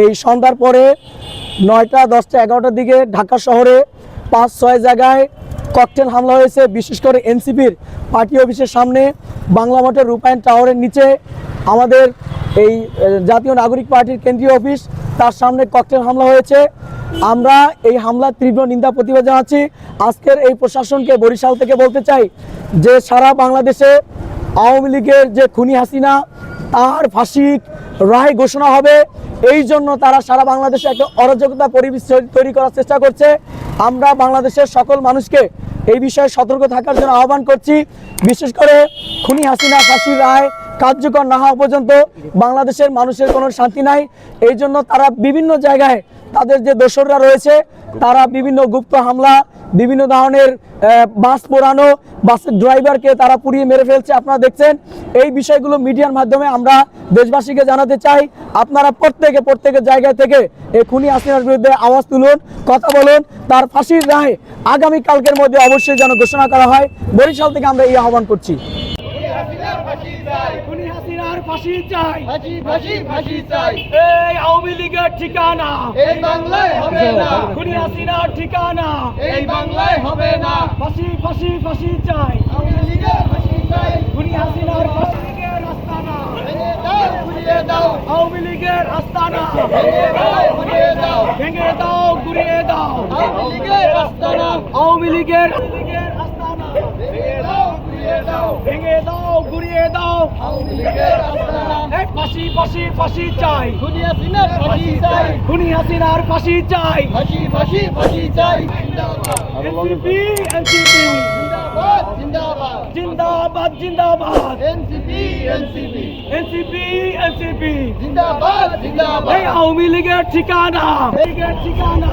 এই সন্ধ্যার পরে নয়টা, দশটা, এগারোটার দিকে ঢাকা শহরে পাঁচ, ছয় জায়গায় ককটেল হামলা হয়েছে। বিশেষ করে এনসিপির পার্টি অফিসের সামনে বাংলা মঠের রূপায়ণ টাওয়ারের নিচে আমাদের এই জাতীয় নাগরিক পার্টির কেন্দ্রীয় অফিস, তার সামনে ককটেল হামলা হয়েছে। আমরা এই হামলার তীব্র নিন্দা, প্রতিবাদ জানাচ্ছি। আজকের এই প্রশাসনকে বরিশাল থেকে বলতে চাই যে সারা বাংলাদেশে আওয়ামী লীগের যে খুনি হাসিনা তার ফাঁসি রায় ঘোষণা হবে। এই জন্য তারা সারা বাংলাদেশে একটা অরাজকতা পরিবেশ তৈরি করার চেষ্টা করছে। আমরা বাংলাদেশের সকল মানুষকে এই বিষয়ে সতর্ক থাকার জন্য আহ্বান করছি। বিশেষ করে খুনি হাসিনা ফাঁসির রায় কার্যকর না হওয়া পর্যন্ত বাংলাদেশের মানুষের কোনো শান্তি নাই। এই জন্য তারা বিভিন্ন জায়গায় তাদের যে দোসররা রয়েছে, তারা বিভিন্ন গুপ্ত হামলা বিভিন্ন ধরনের বাস পোড়ানো, বাসের ড্রাইভারকে তারা পুড়িয়ে মেরে ফেলছে। আপনারা দেখছেন, এই বিষয়গুলো মিডিয়ার মাধ্যমে আমরা দেশবাসীকে জানাতে চাই। আপনারা প্রত্যেকে, প্রত্যেকের জায়গা থেকে এই খুনি আসিনার বিরুদ্ধে আওয়াজ তুলুন, কথা বলুন। তার ফাঁসির রায় আগামী কালকের মধ্যে অবশ্যই যেন ঘোষণা করা হয়। বরিশাল থেকে আমরা এই আহ্বান করছি। এই আওয়ামী লীগের ঠিকানা। এই বাংলায় হবে না। খুনি হাসিনার ঠিকানা। এই বাংলায় হবে না। ফাঁসি ফাঁসি ফাঁসি চাই। আওয়ামী লীগের ফাঁসি চাই। খুনি হাসিনার ফাঁসি। লীগের আস্তানা দাও ঘুরিয়ে দাও। আওয়ামী লীগের আস্তানা ঘুরিয়ে দাও ভেঙে দাও গুড়িয়ে দাও। আওয়ামী লীগের আস্তানা আওয়ামী লীগের আস্তানা ভেঙে দাও গুড়িয়ে দাও। ফাঁসি ফাঁসি ফাঁসি চাই। খুনি হাসিনার ফাঁসি চাই। খুনি হাসিনার ফাঁসি চাই। ফাঁসি ফাঁসি ফাঁসি চাই। NCP NCP. জিন্দাবাদ জিন্দাবাদ। জিন্দাবাদ জিন্দাবাদ। NCP NCP. NCP NCP. জিন্দাবাদ জিন্দাবাদ। এই আওয়ামী লীগের ঠিকানা। লীগের ঠিকানা।